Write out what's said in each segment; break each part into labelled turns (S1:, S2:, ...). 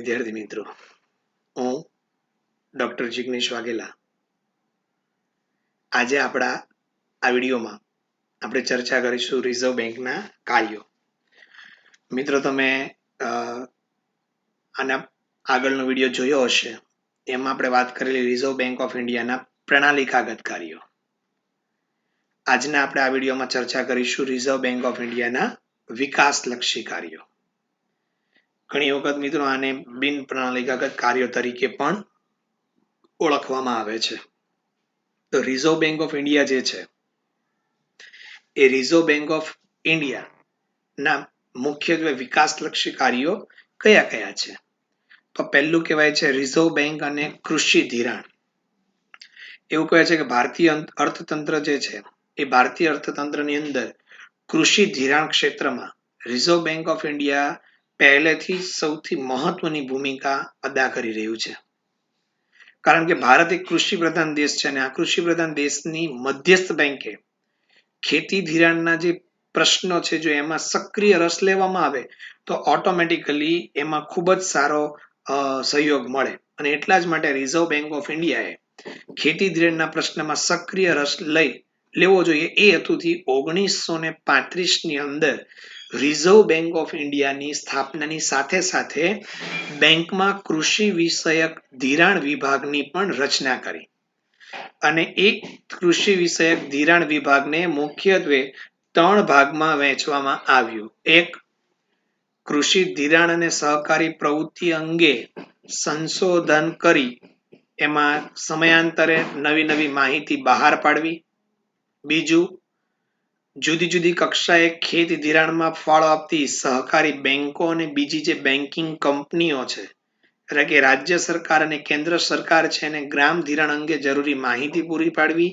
S1: વિદ્યાર્થી મિત્રો, હું ડોક્ટર જિગ્નેશ વાઘેલા. આજે આપણા આ વિડીયોમાં આપણે ચર્ચા કરીશું રિઝર્વ બેંકના કાર્યો. મિત્રો, તમે આના આગળનો વીડિયો જોયો હશે. એમાં આપણે વાત કરેલી રિઝર્વ બેંક ઓફ ઇન્ડિયાના પ્રણાલિકાગત કાર્યો. આજના આપણે આ વિડીયોમાં ચર્ચા કરીશું રિઝર્વ બેંક ઓફ ઇન્ડિયાના વિકાસલક્ષી કાર્યો. ઘણી વખત મિત્રો આને બિન પ્રણાલિકાગત કાર્યો તરીકે પણ ઓળખવામાં આવે છે. તો રિઝર્વ બેંક ઓફ ઇન્ડિયા જે છે, એ રિઝર્વ બેંક ઓફ ઇન્ડિયાના મુખ્યત્વે વિકાસલક્ષી કાર્યો કયા કયા છે? તો પહેલું કહેવાય છે રિઝર્વ બેંક અને કૃષિ ધિરાણ. એવું કહે છે કે ભારતીય અર્થતંત્ર જે છે, એ ભારતીય અર્થતંત્રની અંદર કૃષિ ધિરાણ ક્ષેત્રમાં રિઝર્વ બેંક ઓફ ઇન્ડિયા પહેલેથી સૌથી મહત્વની ભૂમિકા અદા કરી રહ્યું છે. કારણ કે ભારત એક કૃષિ પ્રધાન દેશ છે અને આ કૃષિ પ્રધાન દેશની મધ્યસ્થ બેંકે ખેતી ધિરાણના જે પ્રશ્નો છે, જો એમાં સક્રિય રસ લેવામાં આવે, તો ઓટોમેટિકલી એમાં ખૂબ જ સારો સહયોગ મળે. અને એટલા જ માટે રિઝર્વ બેંક ઓફ ઇન્ડિયાએ ખેતી ધિરાણના પ્રશ્નમાં સક્રિય રસ લઈ લેવો જોઈએ. એ હેતુથી ઓગણીસો ને પાંત્રીસની અંદર રિઝર્વ બેંક ઓફ ઇન્ડિયાની સ્થાપનાની સાથે સાથે બેંકમાં કૃષિ વિષયક ધિરાણ વિભાગની પણ રચના કરી. અને એ કૃષિ વિષયક ધિરાણ વિભાગને મુખ્યત્વે ત્રણ ભાગમાં વહેંચવામાં આવ્યું. એક, કૃષિ ધિરાણ અને સહકારી પ્રવૃત્તિ અંગે સંશોધન કરી. એમાં સમયાંતરે નવી નવી માહિતી બહાર પાડવી. બીજું જુદી જુદી કક્ષાએ ખેત ધિરાણમાં ફાળો આપતી સહકારી બેંકો અને બીજી જે બેન્કિંગ કંપનીઓ છે, એટલે કે રાજ્ય સરકાર અને કેન્દ્ર સરકાર છે એને ગ્રામ ધિરાણ અંગે જરૂરી માહિતી પૂરી પાડવી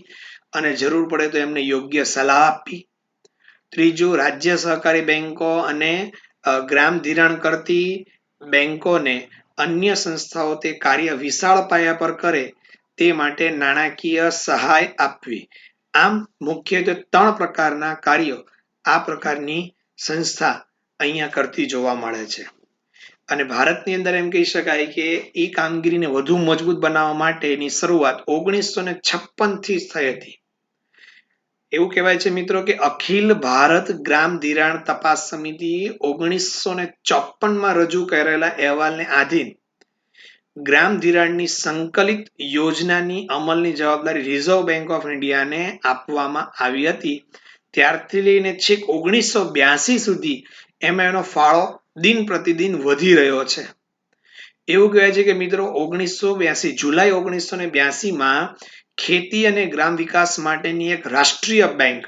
S1: અને જરૂર પડે તો એમને યોગ્ય સલાહ આપવી. ત્રીજું, રાજ્ય સહકારી બેંકો અને ગ્રામ ધિરાણ કરતી બેંકોને અન્ય સંસ્થાઓ તે કાર્ય વિશાળ પાયા પર કરે તે માટે નાણાકીય સહાય આપવી. આમ મુખ્યત્વે ત્રણ પ્રકારના કાર્યો આ પ્રકારની સંસ્થા અહીંયા કરતી જોવા મળે છે. અને ભારતની અંદર એમ કહી શકાય કે એ કામગીરીને વધુ મજબૂત બનાવવા માટેની શરૂઆત ઓગણીસો ને છપ્પનથી થઈ હતી. એવું કહેવાય છે મિત્રો કે અખિલ ભારત ગ્રામ ધિરાણ તપાસ સમિતિ ઓગણીસો ને ચોપનમાં રજૂ કરેલા અહેવાલને આધીન ગ્રામ ધિરાણની સંકલિત યોજનાની અમલની જવાબદારી રિઝર્વ બેંક ઓફ ઇન્ડિયાને આપવામાં આવી હતી. ત્યારથી લઈને છેક ઓગણીસો બ્યાસી સુધી એમાં એનો ફાળો દિન પ્રતિદિન વધી રહ્યો છે. એવું કહેવાય છે કે મિત્રો ઓગણીસો બ્યાસી, જુલાઈ ઓગણીસો ને બ્યાસીમાં ખેતી અને ગ્રામ વિકાસ માટેની એક રાષ્ટ્રીય બેંક,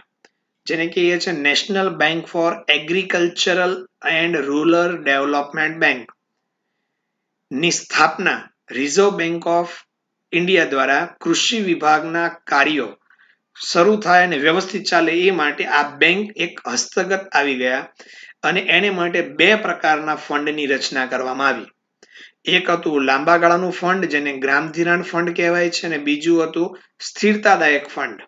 S1: જેને કહીએ છે national bank for agricultural and rural development bank ની સ્થાપના રિઝર્વ બેંક ઓફ ઇન્ડિયા દ્વારા કૃષિ વિભાગના કાર્યો શરૂ થાય અને વ્યવસ્થિત ચાલે એ માટે આ બેંક એક હસ્તગત આવી ગયા અને એને માટે બે પ્રકારના ફંડની રચના કરવામાં આવી. એક હતું લાંબા ગાળાનું ફંડ જેને ગ્રામ ધિરાણ ફંડ કહેવાય છે અને બીજું હતું સ્થિરતાદાયક ફંડ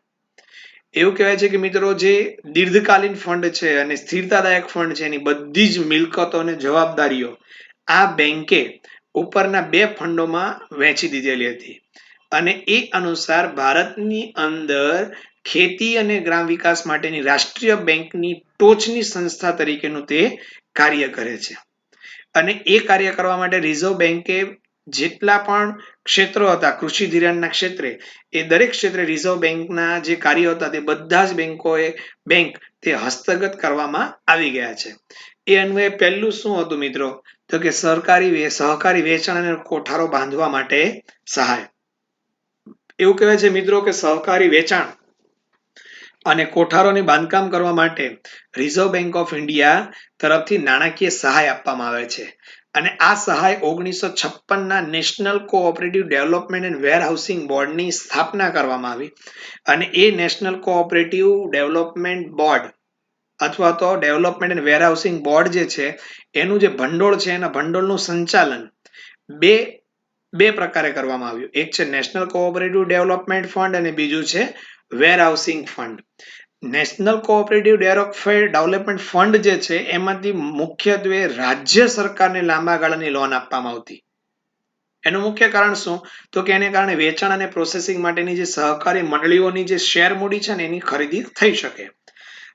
S1: એવું કહેવાય છે કે મિત્રો જે દીર્ઘકાલીન ફંડ છે અને સ્થિરતાદાયક ફંડ છે એની બધી જ મિલકતો અને જવાબદારીઓ આ બેંકે ઉપરના બે ફંડોમાં વહેંચી દીધેલી હતી. અને એ અનુસાર ભારતની અંદર ખેતી અને ગ્રામ વિકાસ માટેની રાષ્ટ્રીય બેંકની ટોચની સંસ્થા તરીકેનું તે કાર્ય કરે છે. અને એ કાર્ય કરવા માટે રિઝર્વ બેંકે જેટલા પણ ક્ષેત્રો હતા, કૃષિ ધિરાણના ક્ષેત્રે, એ દરેક ક્ષેત્રે રિઝર્વ બેંકના જે કાર્યો હતા તે બધા જ બેંકોએ બેંક તે હસ્તગત કરવામાં આવી ગયા છે. એ અન્વયે પહેલું શું હતું મિત્રો? તો કે સરકારી સહકારી વેચાણ અને કોઠારો બાંધવા માટે સહાય. એવું કહેવાય છે મિત્રો કે સહકારી વેચાણ અને કોઠારોની બાંધકામ કરવા માટે રિઝર્વ બેંક ઓફ ઇન્ડિયા તરફથી નાણાકીય સહાય આપવામાં આવે છે. અને આ સહાય ઓગણીસો છપ્પનના national cooperative development and warehousing બોર્ડની સ્થાપના કરવામાં આવી. અને એ નેશનલ કોઓપરેટિવ ડેવલપમેન્ટ બોર્ડ અથવા તો development and warehousing board જે છે, એનું જે ભંડોળ છે, એના ભંડોળનું સંચાલન બે બે પ્રકારે કરવામાં આવ્યું. એક છે નેશનલ કોઓપરેટિવ ડેવલપમેન્ટ ફંડ અને બીજું છે warehousing fund national cooperative development fund જે છે, એમાંથી મુખ્યત્વે રાજ્ય સરકારને લાંબા ગાળાની લોન આપવામાં આવતી. એનું મુખ્ય કારણ શું? તો કે એને કારણે વેચાણ અને પ્રોસેસિંગ માટેની જે સહકારી મંડળીઓની જે શેર મૂડી છે ને એની ખરીદી થઈ શકે.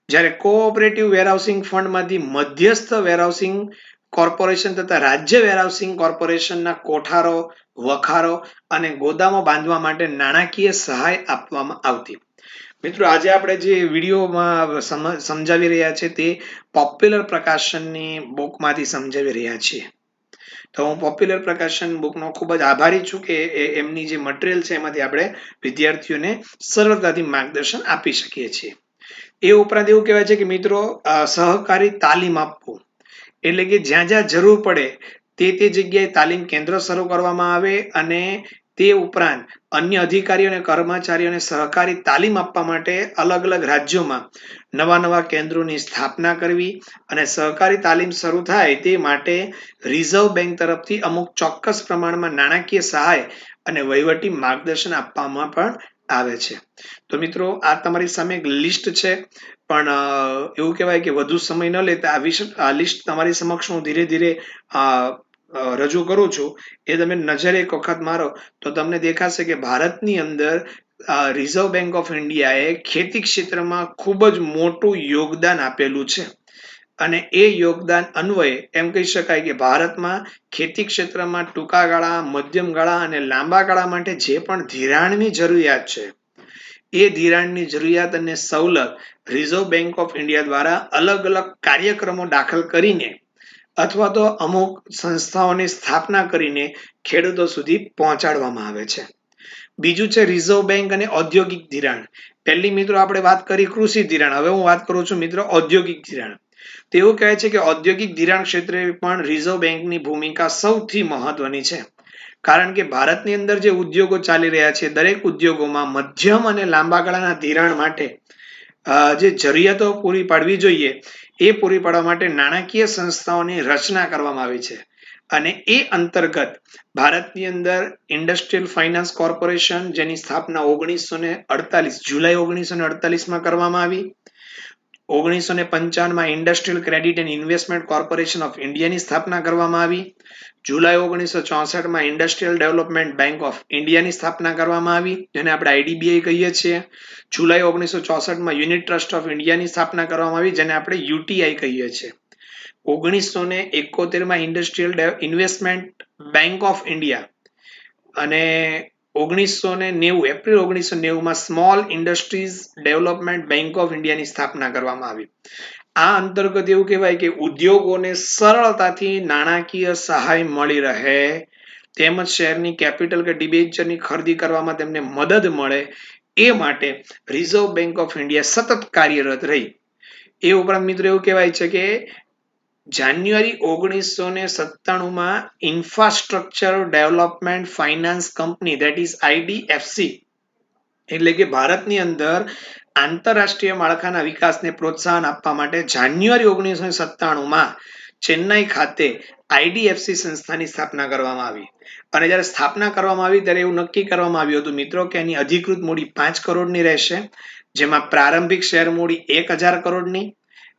S1: જ્યારે કોઓપરેટિવ વેરહાઉસિંગ ફંડમાંથી મધ્યસ્થ વેરહાઉસિંગ કોર્પોરેશન તથા રાજ્ય વેરહાઉસિંગ કોર્પોરેશનના કોઠારો, વખારો અને ગોદામો બાંધવા માટે નાણાકીય સહાય આપવામાં આવતી. મિત્રો, આજે આપણે જે વિડીયોમાં સમજાવી રહ્યા છે તે પોપ્યુલર પ્રકાશનની બુકમાંથી સમજાવી રહ્યા છીએ. તો હું પોપ્યુલર પ્રકાશન બુકનો ખૂબ જ આભારી છું કે એમની જે મટીરિયલ છે એમાંથી આપણે વિદ્યાર્થીઓને સરળતાથી માર્ગદર્શન આપી શકીએ છીએ. એ ઉપરાંત એવું કહેવાય છે કે મિત્રો સહકારી તાલીમ આપવું. એટલે કે જ્યાં જ્યાં જરૂર પડે, તે તે જગ્યાએ તાલીમ કેન્દ્ર શરૂ કરવામાં આવે અને તે ઉપરાંત અન્ય અધિકારીઓ અને કર્મચારીઓને સહકારી તાલીમ આપવા માટે અલગ અલગ રાજ્યોમાં નવા નવા કેન્દ્રોની સ્થાપના કરવી અને સહકારી તાલીમ શરૂ થાય તે માટે રિઝર્વ બેંક તરફથી અમુક ચોક્કસ પ્રમાણમાં નાણાકીય સહાય અને વહીવટી માર્ગદર્શન આપવામાં પણ આવે છે. તો મિત્રો, આ તમારી સામે એક લિસ્ટ છે. પણ એવું કહેવાય કે વધુ સમય ન લેતા આ વિશ આ લિસ્ટ તમારી સમક્ષ હું ધીરે ધીરે રજૂ કરું છું. એ તમે નજરે એક વખત મારો. તો તમને દેખાશે કે ભારતની અંદર રિઝર્વ બેંક ઓફ ઇન્ડિયાએ ખેતી ક્ષેત્રમાં ખૂબ જ મોટું યોગદાન આપેલું છે. અને એ યોગદાન અન્વયે એમ કહી શકાય કે ભારતમાં ખેતી ક્ષેત્રમાં ટૂંકા ગાળા, મધ્યમ ગાળા અને લાંબા ગાળા માટે જે પણ ધિરાણની જરૂરિયાત છે, એ ધિરાણની જરૂરિયાત અને સવલત રિઝર્વ બેંક ઓફ ઇન્ડિયા દ્વારા અલગ અલગ કાર્યક્રમો દાખલ કરીને અથવા તો અમુક સંસ્થાઓની સ્થાપના કરીને ખેડૂતો સુધી પહોંચાડવામાં આવે છે. બીજું છે રિઝર્વ બેંક અને ઔદ્યોગિક ધિરાણ. પહેલી મિત્રો આપણે વાત કરી કૃષિ ધિરાણ. હવે હું વાત કરું છું મિત્રો ઔદ્યોગિક ધિરાણ. તેવું કહે છે કે ઔદ્યોગિક ધિરાણ ક્ષેત્રે પણ રિઝર્વ બેંકની ભૂમિકા સૌથી મહત્વની છે. કારણ કે ભારતની અંદર જે ઉદ્યોગો ચાલી રહ્યા છે, દરેક ઉદ્યોગોમાં મધ્યમ અને લાંબા ગાળાના ધિરાણ માટે જે જરૂરિયાતો પૂરી પાડવી જોઈએ, એ પૂરી પાડવા માટે નાણાકીય સંસ્થાઓની રચના કરવામાં આવી છે. અને એ અંતર્ગત ભારતની અંદર ઇન્ડસ્ટ્રીયલ ફાઇનાન્સ કોર્પોરેશન, જેની સ્થાપના ઓગણીસો ને અડતાલીસ, જુલાઈ ઓગણીસો ને અડતાલીસમાં કરવામાં આવી. ઓગણીસો ને પંચાવનમાં industrial credit and investment corporation of ઇન્ડિયાની સ્થાપના કરવામાં આવી. જુલાઈ ઓગણીસો ચોસઠમાં ઇન્ડસ્ટ્રીયલ ડેવલપમેન્ટ બેંક ઓફ ઇન્ડિયાની સ્થાપના કરવામાં આવી, જેને આપણે આઈડીબીઆઈ કહીએ છીએ. જુલાઈ ઓગણીસો ચોસઠમાં યુનિટ ટ્રસ્ટ ઓફ ઇન્ડિયાની સ્થાપના કરવામાં આવી, જેને આપણે યુટીઆઈ કહીએ છીએ. ઓગણીસો ને એકોતેરમાં industrial investment bank of India અને ઓગણીસો ને નેવું, એપ્રિલ ઓગણીસો નેવુંમાં small industries development bank of ઇન્ડિયાની સ્થાપના કરવામાં આવી. આ અંતર્ગત એવું કહેવાય કે ઉદ્યોગોને સરળતાથી નાણાકીય સહાય મળી રહે, તેમજ શેરની કેપિટલ કે ડિબેન્ચરની ખરીદી કરવામાં તેમને મદદ મળે, એ માટે રિઝર્વ બેંક ઓફ ઇન્ડિયા સતત કાર્યરત રહી. એ ઉપરાંત મિત્રો એવું કહેવાય છે કે જાન્યુઆરી ઓગણીસો ને સત્તાણુંમાં infrastructure development finance company that is IDFC એટલે કે ભારતની અંદર આંતરરાષ્ટ્રીય માળખાના વિકાસને પ્રોત્સાહન આપવા માટે જાન્યુઆરી ઓગણીસો સત્તાણુંમાં ચેન્નાઈ ખાતે આઈડીએફસી સંસ્થાની સ્થાપના કરવામાં આવી. અને જ્યારે સ્થાપના કરવામાં આવી, ત્યારે એવું નક્કી કરવામાં આવ્યું હતું, મિત્રો, કે એની અધિકૃત મૂડી પાંચ કરોડની રહેશે, જેમાં પ્રારંભિક શેર મૂડી એક હજાર કરોડની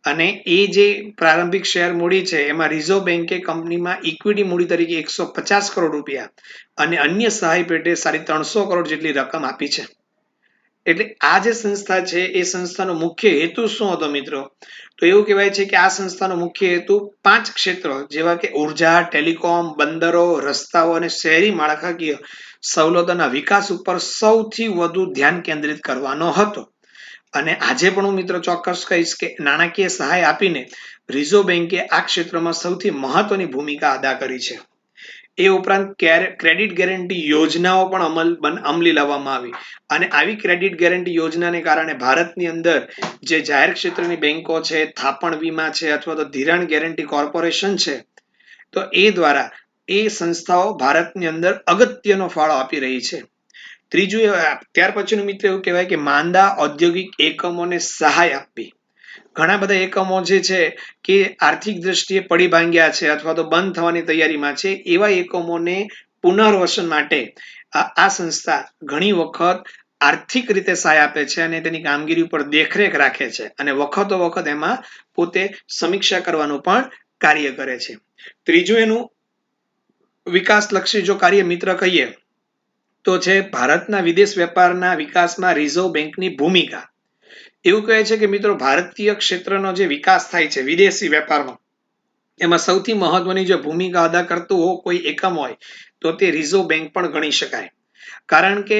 S1: અને એ જે પ્રારંભિક શેર મૂડી છે, એમાં રિઝર્વ બેન્કે કંપનીમાં ઇક્વિટી મૂડી તરીકે એકસો પચાસ કરોડ રૂપિયા અને અન્ય સહાય પેટે સાડી ત્રણસો કરોડ જેટલી રકમ આપી છે. એટલે આ જે સંસ્થા છે, એ સંસ્થાનો મુખ્ય હેતુ શું હતો મિત્રો? તો એવું કહેવાય છે કે આ સંસ્થાનો મુખ્ય હેતુ પાંચ ક્ષેત્રો, જેવા કે ઊર્જા, ટેલિકોમ, બંદરો, રસ્તાઓ અને શહેરી માળખાકીય સવલતોના વિકાસ ઉપર સૌથી વધુ ધ્યાન કેન્દ્રિત કરવાનો હતો. અને આજે પણ હું મિત્રો ચોક્કસ કહીશ કે નાણાકીય સહાય આપીને રિઝર્વ બેન્કે આ ક્ષેત્રમાં સૌથી મહત્વની ભૂમિકા અદા કરી છે. એ ઉપરાંત ક્રેડિટ ગેરંટી યોજનાઓ પણ અમલ અમલી લાવવામાં આવી. અને આવી ક્રેડિટ ગેરંટી યોજનાને કારણે ભારતની અંદર જે જાહેર ક્ષેત્રની બેન્કો છે, થાપણ વીમા છે અથવા તો ધિરાણ ગેરંટી કોર્પોરેશન છે, તો એ દ્વારા એ સંસ્થાઓ ભારતની અંદર અગત્યનો ફાળો આપી રહી છે. ત્રીજું ત્યાર પછીનું મિત્ર એવું કહેવાય કે માંદા ઔદ્યોગિક એકમોને સહાય આપવી. ઘણા બધા એકમો જે છે કે આર્થિક દ્રષ્ટિએ પડી ભાંગ્યા છે અથવા તો બંધ થવાની તૈયારીમાં છે, એવા એકમોને પુનર્વસન માટે આ સંસ્થા ઘણી વખત આર્થિક રીતે સહાય આપે છે અને તેની કામગીરી ઉપર દેખરેખ રાખે છે અને વખતો વખત એમાં પોતે સમીક્ષા કરવાનું પણ કાર્ય કરે છે. ત્રીજું એનું વિકાસલક્ષી જો કાર્ય મિત્ર કહીએ તો છે ભારતના વિદેશ વેપારના વિકાસમાં રિઝર્વ બેંકની ભૂમિકા. એવું કહે છે કે મિત્રો ભારતીય ક્ષેત્રનો જે વિકાસ થાય છે વિદેશી વેપારમાં, એમાં સૌથી મહત્વની જો ભૂમિકા અદા કરતું હો કોઈ એકમ હોય, તો તે રિઝર્વ બેંક પણ ગણી શકાય. કારણ કે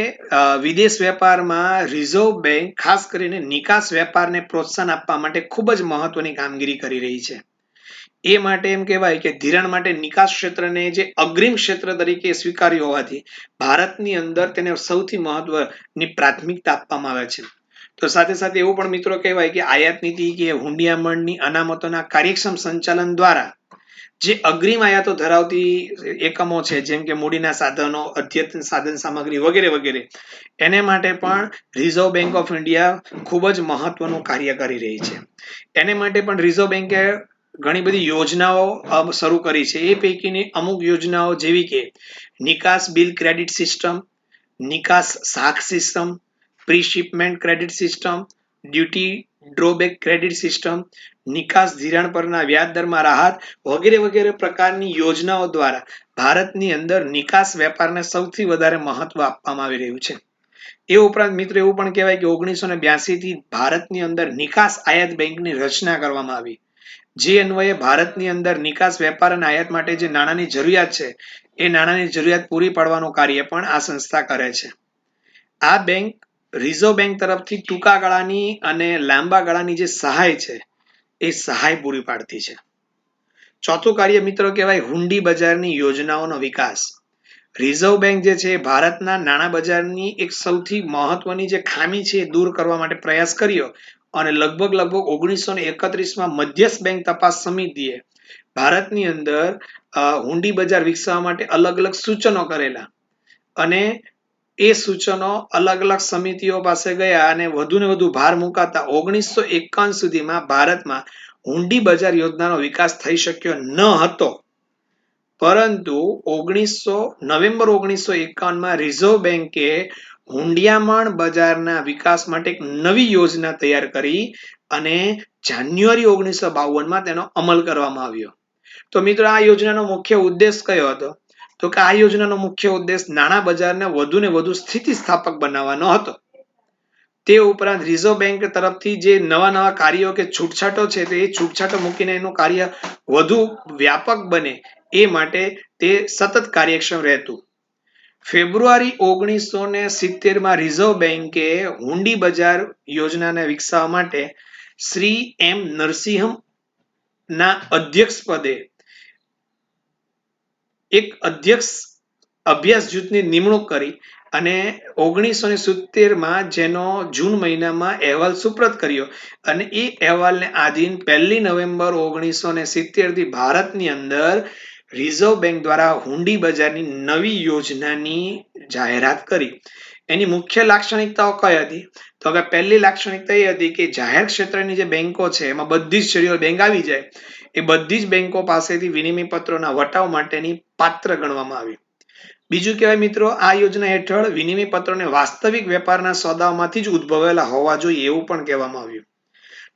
S1: વિદેશ વેપારમાં રિઝર્વ બેંક ખાસ કરીને નિકાસ વેપારને પ્રોત્સાહન આપવા માટે ખૂબ જ મહત્વની કામગીરી કરી રહી છે. એ માટે એમ કહેવાય કે ધિરાણ માટે નિકાસ ક્ષેત્રને જે અગ્રિમ ક્ષેત્ર તરીકે સ્વીકાર્યું હોવાથી ભારતની અંદર તેને સૌથી મહત્વની પ્રાથમિકતા આપવામાં આવે છે. તો સાથે સાથે એવું પણ મિત્રો કહેવાય કે આયાત નીતિ કે હુંડિયામણની અનામતોના કાર્યક્ષમ સંચાલન દ્વારા જે અગ્રિમ આયાતો ધરાવતી એકમો છે, જેમ કે મૂડીના સાધનો, અદ્યતન સાધન સામગ્રી વગેરે વગેરે, એને માટે પણ રિઝર્વ બેંક ઓફ ઇન્ડિયા ખૂબ જ મહત્વનું કાર્ય કરી રહી છે. એને માટે પણ રિઝર્વ બેંકે ઘણી બધી યોજનાઓ શરૂ કરી છે. એ પૈકીની અમુક યોજનાઓ જેવી કે નિકાસ બિલ ક્રેડિટ સિસ્ટમ, નિકાસ શાક system pre shipment credit system, duty drawback credit system, નિકાસ ધિરાણ પરના વ્યાજ દરમાં રાહત વગેરે વગેરે પ્રકારની યોજનાઓ દ્વારા ભારતની અંદર નિકાસ વેપારને સૌથી વધારે મહત્વ આપવામાં આવી રહ્યું છે. એ ઉપરાંત મિત્રો એવું પણ કહેવાય કે ઓગણીસો ને બ્યાસી થી ભારતની અંદર નિકાસ આયાત બેંકની રચના કરવામાં આવી. જે અન્વયે ભારતની અંદર નિકાસ, વેપાર અને આયાત માટે જે નાણાંની જરૂરિયાત છે, એ નાણાંની જરૂરિયાત પૂરી પાડવાનું કાર્ય પણ આ સંસ્થા કરે છે. આ બેંક રિઝર્વ બેંક તરફથી ટૂંકા ગાળાની અને લાંબા ગાળાની જે સહાય છે, એ સહાય પૂરી પાડતી છે. ચોથું કાર્ય મિત્રો કહેવાય હુંડી બજારની યોજનાઓનો વિકાસ. રિઝર્વ બેંક જે છે ભારતના નાણાં બજારની એક સૌથી મહત્વની જે ખામી છે, એ દૂર કરવા માટે પ્રયાસ કર્યો અને લગભગ લગભગ ઓગણીસો ને એકત્રીસમાં મધ્યસ્થ બેંક તપાસ સમિતિએ ભારતની અંદર હુંડી બજાર વિકસાવવા માટે અલગ અલગ સૂચનો કરેલા. અને એ સૂચનો અલગ અલગ સમિતિઓ પાસે ગયા અને વધુ ને વધુ ભાર મુકાતા ઓગણીસો એકાવન સુધીમાં ભારતમાં હુંડી બજાર યોજનાનો વિકાસ થઈ શક્યો ન હતો. પરંતુ ઓગણીસો, નવેમ્બર ઓગણીસો એકાવનમાં રિઝર્વ બેંકે હુંડિયામણ બજારના વિકાસ માટે એક નવી યોજના તૈયાર કરી અને જાન્યુઆરી ઓગણીસો બાવનમાં તેનો અમલ કરવામાં આવ્યો. તો મિત્રો, આ યોજનાનો મુખ્ય ઉદ્દેશ કયો હતો? તો કે આ યોજનાનો મુખ્ય ઉદ્દેશ નાણાં બજારને વધુ ને વધુ સ્થિતિસ્થાપક બનાવવાનો હતો. તે ઉપરાંત રિઝર્વ બેંક તરફથી જે નવા નવા કાર્યો કે છૂટછાટો છે તે છૂટછાટો મૂકીને એનું કાર્ય વધુ વ્યાપક બને એ માટે તે સતત કાર્યક્ષમ રહેતું. ફેબ્રુઆરી ઓગણીસો ને સિત્તેરમાં રિઝર્વ બેન્કે હુંડી બજાર યોજનાને વિકસાવવા માટે શ્રી એમ નરસિંહમ ના અધ્યક્ષ પદે એક અધ્યક્ષ અભ્યાસ જૂથની નિમણૂક કરી અને ઓગણીસો ને સિત્તેરમાં જેનો જૂન મહિનામાં અહેવાલ સુપ્રત કર્યો અને એ અહેવાલને આધીન પહેલી નવેમ્બર ઓગણીસો ને સિત્તેરથી ભારતની અંદર રિઝર્વ બેંક દ્વારા હુંડી બજારની નવી યોજનાની જાહેરાત કરી. એની મુખ્ય લાક્ષણિકતાઓ કઈ હતી? તો કે પહેલી લાક્ષણિકતા એ હતી કે જાહેર ક્ષેત્રની જે બેંકો છે, એમાં બધી જ શેરીઓ બેંક આવી જાય. એ બધી જ બેંકો પાસેથી વિનિમય પત્રોના વટાવ માટેની પાત્ર ગણવામાં આવી. બીજું કહેવાય મિત્રો, આ યોજના હેઠળ વિનિમય પત્રોને વાસ્તવિક વેપારના સોદાઓમાંથી જ ઉદ્ભવેલા હોવા જોઈએ એવું પણ કહેવામાં આવ્યું.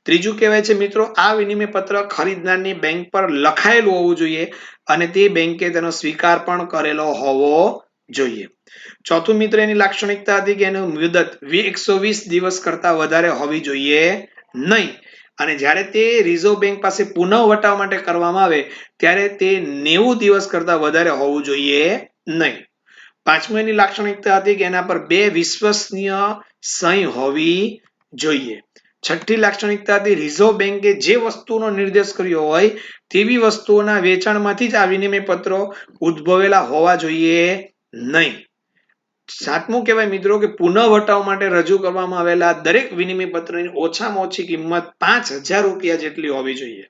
S1: ત્રીજું કહેવાય છે, મિત્રો, આ વિનિમય પત્ર ખરીદનારની બેંક પર લખાયેલું હોવું જોઈએ અને તે બેંકે તેનો સ્વીકાર પણ કરેલો હોવો જોઈએ. ચોથું, મિત્ર, એની લાક્ષણિકતા હતી કે એનું મુદત એકસો વીસ દિવસ કરતા વધારે હોવી જોઈએ નહીં. અને જ્યારે તે રિઝર્વ બેંક પાસે પુનઃ માટે કરવામાં આવે, ત્યારે તે નેવું દિવસ કરતા વધારે હોવું જોઈએ નહીં. પાંચમું, એની લાક્ષણિકતા હતી કે એના પર બે વિશ્વસનીય સહી હોવી જોઈએ. છઠ્ઠી લાક્ષણિકતાથી રિઝર્વ બેંકે જે વસ્તુનો નિર્દેશ કર્યો હોય તેવી વસ્તુઓના વેચાણમાંથી જ આ વિનિમય પત્રો ઉદ્ભવેલા હોવા જોઈએ નહીં. સાતમું કહેવાય મિત્રો કે પુનઃવટાવ માટે રજૂ કરવામાં આવેલા દરેક વિનિમય પત્રની ઓછામાં ઓછી કિંમત પાંચ હજાર રૂપિયા જેટલી હોવી જોઈએ.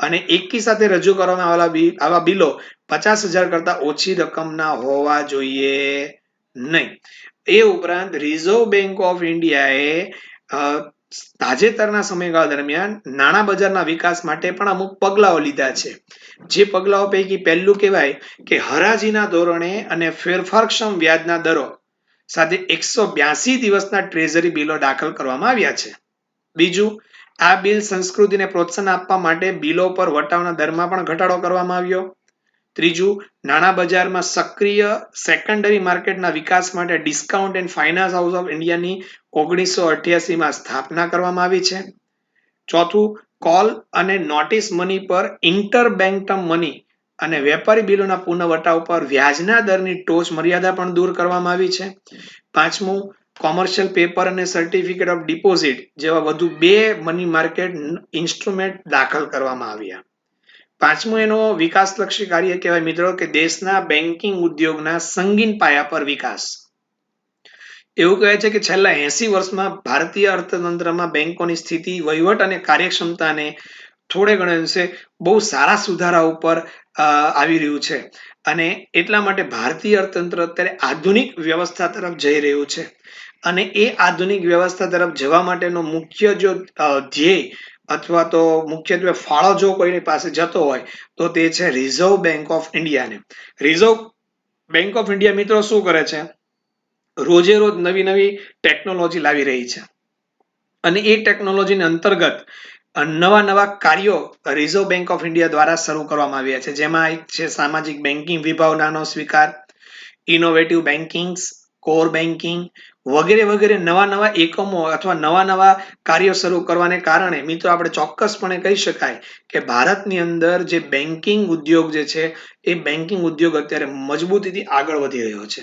S1: અને એકી સાથે રજૂ કરવામાં આવેલા આવા બિલો પચાસ હજાર કરતા ઓછી રકમના હોવા જોઈએ નહીં. એ ઉપરાંત રિઝર્વ બેંક ઓફ ઇન્ડિયાએ તાજેતરના સમયગાળા દરમિયાન નાણાં બજારના વિકાસ માટે પણ અમુક પગલાઓ લીધા છે. જે પગલાઓ પૈકી પહેલું કહેવાય કે હરાજીના ધોરણે અને ફેરફારક્ષમ વ્યાજના દરો સાથે એકસો બ્યાસી દિવસના ટ્રેઝરી બિલો દાખલ કરવામાં આવ્યા છે. બીજું, આ બિલ સંસ્કૃતિને પ્રોત્સાહન આપવા માટે બિલો પર વટાવના દરમાં પણ ઘટાડો કરવામાં આવ્યો. ત્રીજું, નાણાં બજારમાં સક્રિય સેકન્ડરી માર્કેટના વિકાસ માટે discount and finance house of ઇન્ડિયાની ઓગણીસો અઠ્યાસીમાં સ્થાપના કરવામાં આવી છે. ચોથું, કોલ અને નોટિસ મની પર ઇન્ટર બેંક મની અને વેપારી બિલોના પુનઃવટાવ ઉપર વ્યાજના દરની ટોચ મર્યાદા પણ દૂર કરવામાં આવી છે. પાંચમું, કોમર્શિયલ પેપર અને સર્ટિફિકેટ ઓફ ડિપોઝિટ જેવા વધુ બે મની માર્કેટ ઇન્સ્ટ્રુમેન્ટ દાખલ કરવામાં આવ્યા. પાંચમું, એનો વિકાસલક્ષી કાર્ય કહેવાય મિત્રો કે દેશના બેન્કિંગ ઉદ્યોગના સંગીન પાયા પર વિકાસ. એવું કહે છે કે છેલ્લા એસી વર્ષમાં ભારતીય અર્થતંત્રમાં બેન્કોની સ્થિતિ, વહીવટ અને કાર્યક્ષમતાને થોડે ઘણે અંશે બહુ સારા સુધારા ઉપર આવી રહ્યું છે. અને એટલા માટે ભારતીય અર્થતંત્ર અત્યારે આધુનિક વ્યવસ્થા તરફ જઈ રહ્યું છે. અને એ આધુનિક વ્યવસ્થા તરફ જવા માટેનો મુખ્ય જો ધ્યેય અથવા તો મુખ્યત્વે ફાળો જો કોઈની પાસે જતો હોય, તો તે છે રિઝર્વ બેંક ઓફ ઇન્ડિયાને રિઝર્વ બેંક ઓફ ઇન્ડિયા મિત્રો શું કરે છે? રોજે રોજ નવી નવી ટેકનોલોજી લાવી રહી છે. અને એ ટેકનોલોજીને અંતર્ગત નવા નવા કાર્યો રિઝર્વ બેંક ઓફ ઇન્ડિયા દ્વારા શરૂ કરવામાં આવ્યા છે. જેમાં એક છે સામાજિક બેન્કિંગ વિભાવનાનો સ્વીકાર ઇનોવેટિવ બેન્કિંગ કોર બેન્કિંગ વગેરે વગેરે નવા નવા એકમો અથવા નવા નવા કાર્યો શરૂ કરવાને કારણે મિત્રો આપણે ચોક્કસપણે કહી શકાય કે ભારતની અંદર જે બેન્કિંગ ઉદ્યોગ જે છે એ બેન્કિંગ ઉદ્યોગ અત્યારે મજબૂતીથી આગળ વધી રહ્યો છે.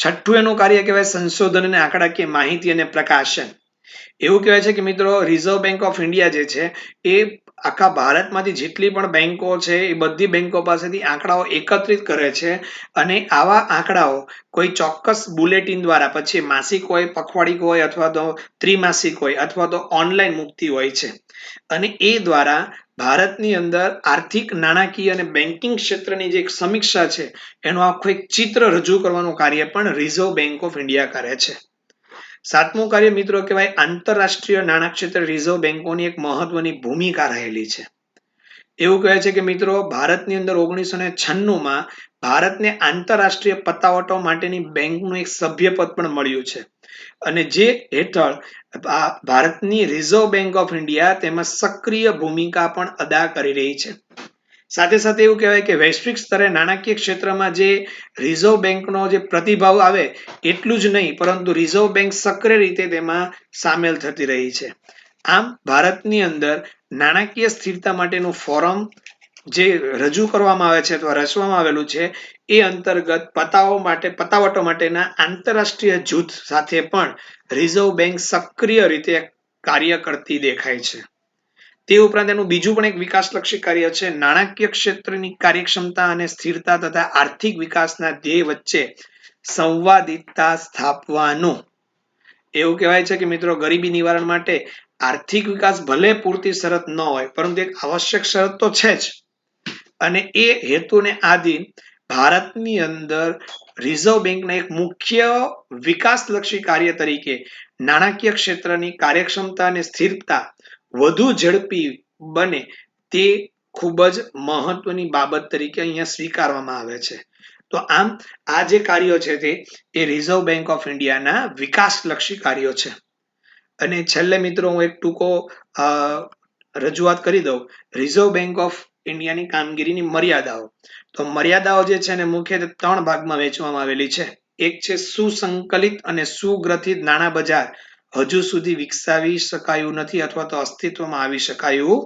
S1: છઠ્ઠું એનું કાર્ય કહેવાય સંશોધન અને આંકડાકીય માહિતી અને પ્રકાશન. એવું કહેવાય છે કે મિત્રો રિઝર્વ બેંક ઓફ ઇન્ડિયા જે છે, એ આખા ભારતમાંથી જેટલી પણ બેંકો છે, એ બધી બેંકો પાસેથી આંકડાઓ એકત્રિત કરે છે અને આવા આંકડાઓ કોઈ ચોક્કસ બુલેટિન દ્વારા, પછી માસિક હોય, પખવાડિક હોય અથવા તો ત્રિમાસિક હોય અથવા તો ઓનલાઈન મુક્તિ હોય છે. અને એ દ્વારા ભારતની અંદર આર્થિક નાણાકીય અને બેન્કિંગ ક્ષેત્રની જે એક સમીક્ષા છે, એનો આખો એક ચિત્ર રજૂ કરવાનું કાર્ય પણ રિઝર્વ બેંક ઓફ ઇન્ડિયા કરે છે. સાતમું કાર્ય મિત્રો કહેવાય આંતરરાષ્ટ્રીય નાણાં ક્ષેત્રે રિઝર્વ બેન્કોની એક મહત્વની ભૂમિકા રહેલી છે. એવું કહે છે કે મિત્રો, ભારતની અંદર ઓગણીસો ને છન્નુંમાં ભારતને આંતરરાષ્ટ્રીય પતાવટો માટેની બેંકનું એક સભ્યપદ પણ મળ્યું છે. અને જે હેઠળ ભારતની રિઝર્વ બેંક ઓફ ઇન્ડિયા તેમાં સક્રિય ભૂમિકા પણ અદા કરી રહી છે. સાથે સાથે એવું કહેવાય કે વૈશ્વિક સ્તરે નાણાકીય ક્ષેત્રમાં જે રિઝર્વ બેંકનો જે પ્રતિભાવ આવે એટલું જ નહીં, પરંતુ રિઝર્વ બેંક સક્રિય રીતે તેમાં સામેલ થતી રહી છે. આમ ભારતની અંદર નાણાકીય સ્થિરતા માટેનું ફોરમ જે રજૂ કરવામાં આવે છે અથવા રચવામાં આવેલું છે, એ અંતર્ગત પતાવો માટે, પતાવટો માટેના આંતરરાષ્ટ્રીય જૂથ સાથે પણ રિઝર્વ બેંક સક્રિય રીતે કાર્ય કરતી દેખાય છે. તે ઉપરાંત એનું બીજું પણ એક વિકાસલક્ષી કાર્ય છે, નાણાકીય ક્ષેત્રની કાર્યક્ષમતા અને સ્થિરતા તથા આર્થિક વિકાસના ધ્યેય વચ્ચે સંવાદિતતા સ્થાપવાનું. એવું કહેવાય છે કે મિત્રો, ગરીબી નિવારણ માટે આર્થિક વિકાસ ભલે પૂરતી શરત ન હોય, પરંતુ એક આવશ્યક શરત તો છે જ. અને એ હેતુને આધીન ભારતની અંદર રિઝર્વ બેંકના એક મુખ્ય વિકાસલક્ષી કાર્ય તરીકે નાણાકીય ક્ષેત્રની કાર્યક્ષમતા અને સ્થિરતા વધુ ઝડપી બને તે ખૂબ જ મહત્વની બાબત તરીકે અહીંયા સ્વીકારવામાં આવે છે. તો આમ, આ જે કાર્યો છે તે, એ રિઝર્વ બેંક ઓફ ઇન્ડિયાના વિકાસલક્ષી કાર્યો છે. અને છેલ્લે મિત્રો હું એક ટૂંકો રજૂઆત કરી દઉં. રિઝર્વ બેંક ઓફ ઇન્ડિયાની કામગીરીની મર્યાદાઓ. તો મર્યાદાઓ જે છે ને મુખ્યત્વે ત્રણ ભાગમાં વહેંચવામાં આવેલી છે. એક છે સુસંકલિત અને સુગ્રથિત નાણાં બજાર. હજુ સુધી વિકસાવી શકાયું નથી અથવા તો અસ્તિત્વમાં આવી શકાયું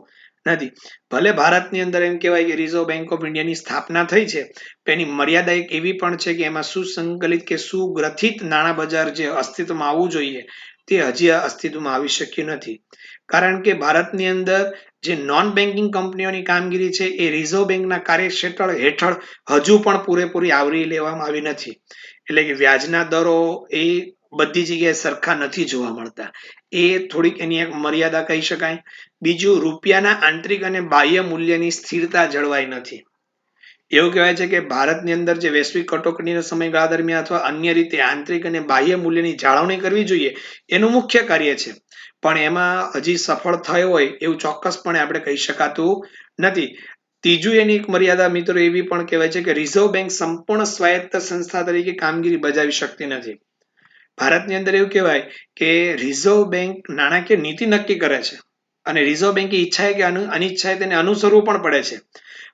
S1: નથી. ભલે ભારતની અંદર એમ કહેવાય કે રિઝર્વ બેંક ઓફ ઇન્ડિયાની સ્થાપના થઈ છે તેની મર્યાદા એક એવી પણ છે કે એમાં સુસંકલિત કે સુગ્રથિત નાણાં બજાર જે અસ્તિત્વમાં આવવું જોઈએ તે હજી અસ્તિત્વમાં આવી શક્યું નથી. કારણ કે ભારતની અંદર જે નોન બેન્કિંગ કંપનીઓની કામગીરી છે, એ રિઝર્વ બેંકના કાર્યક્ષેત્ર હેઠળ હજુ પણ પૂરેપૂરી આવરી લેવામાં આવી નથી. એટલે કે વ્યાજના દરો એ બધી જગ્યાએ સરખા નથી જોવા મળતા. એ થોડીક એની એક મર્યાદા કહી શકાય. બીજું, રૂપિયાના આંતરિક અને બાહ્ય મૂલ્યની સ્થિરતા જળવાઈ નથી. એવું કહેવાય છે કે ભારતની અંદર જે વૈશ્વિક કટોકટીના સમયગાળા દરમિયાન અથવા અન્ય રીતે આંતરિક અને બાહ્ય મૂલ્યની જાળવણી કરવી જોઈએ, એનું મુખ્ય કાર્ય છે. પણ એમાં હજી સફળ થયો હોય એવું ચોક્કસપણે આપણે કહી શકાતું નથી. ત્રીજું એની એક મર્યાદા મિત્રો એવી પણ કહેવાય છે કે રિઝર્વ બેંક સંપૂર્ણ સ્વાયત્ત સંસ્થા તરીકે કામગીરી બજાવી શકતી નથી. ભારતની અંદર એવું કહેવાય કે રિઝર્વ બેંક નાણાકીય નીતિ નક્કી કરે છે. અને રિઝર્વ બેંકે ઈચ્છાએ કે અનિચ્છાએ તેને અનુસરવું પણ પડે છે.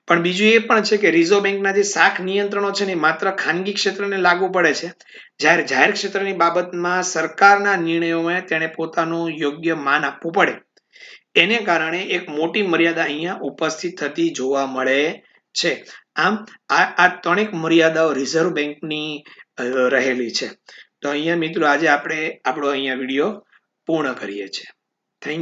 S1: પણ બીજું એ પણ છે કે રિઝર્વ બેંકના જે શાખ નિયંત્રણો છે ને માત્ર ખાનગી ક્ષેત્રને લાગુ પડે છે. જ્યારે જાહેર ક્ષેત્રની બાબતમાં સરકારના નિર્ણયોમાં તેણે પોતાનું યોગ્ય માન આપવું પડે. એને કારણે એક મોટી મર્યાદા અહીંયા ઉપસ્થિત થતી જોવા મળે છે. આમ, આ આ ત્રણેક મર્યાદાઓ રિઝર્વ બેંકની રહેલી છે. તો અહીંયા મિત્રો આજે આપણે આપણો અહીંયા વીડિયો પૂર્ણ કરીએ છીએ. થેન્ક